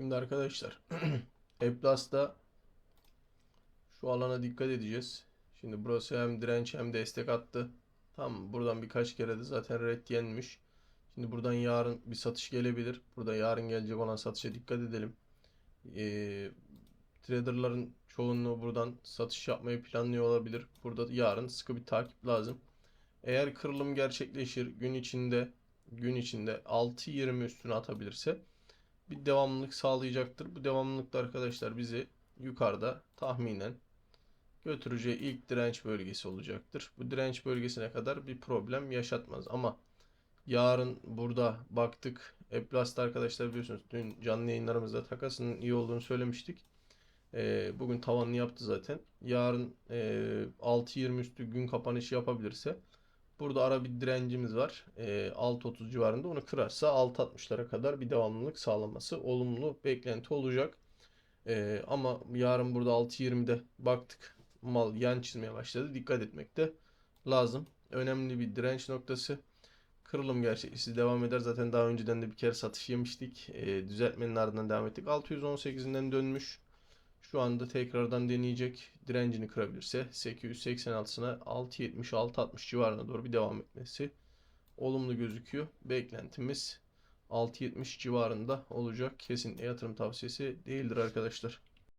Şimdi arkadaşlar Eplas'ta şu alana dikkat edeceğiz. Şimdi burası hem direnç hem destek attı. Tam buradan birkaç kere de zaten red yenmiş. Şimdi buradan yarın bir satış gelebilir. Burada yarın gelecek olan satışa dikkat edelim. Ee, traderların çoğunluğu buradan satış yapmayı planlıyor olabilir. Burada yarın sıkı bir takip lazım. Eğer kırılım gerçekleşir gün içinde gün içinde 6.20 üstüne atabilirse bir devamlılık sağlayacaktır. Bu devamlılık da arkadaşlar bizi yukarıda tahminen götüreceği ilk direnç bölgesi olacaktır. Bu direnç bölgesine kadar bir problem yaşatmaz ama yarın burada baktık Eplas'ta arkadaşlar biliyorsunuz dün canlı yayınlarımızda takasının iyi olduğunu söylemiştik. Ee, bugün tavanını yaptı zaten. Yarın e, 6.20 üstü gün kapanışı yapabilirse Burada ara bir direncimiz var. E, 6.30 civarında. Onu kırarsa 6.60'lara kadar bir devamlılık sağlaması olumlu beklenti olacak. E, ama yarın burada 6.20'de baktık. Mal yan çizmeye başladı. Dikkat etmek de lazım. Önemli bir direnç noktası. Kırılım gerçekleşti devam eder. Zaten daha önceden de bir kere satış yemiştik. E, düzeltmenin ardından devam ettik. 618'inden dönmüş. Şu anda tekrardan deneyecek. Direncini kırabilirse 886'sına 6.70-6.60 civarına doğru bir devam etmesi olumlu gözüküyor. Beklentimiz 6.70 civarında olacak. Kesinlikle yatırım tavsiyesi değildir arkadaşlar.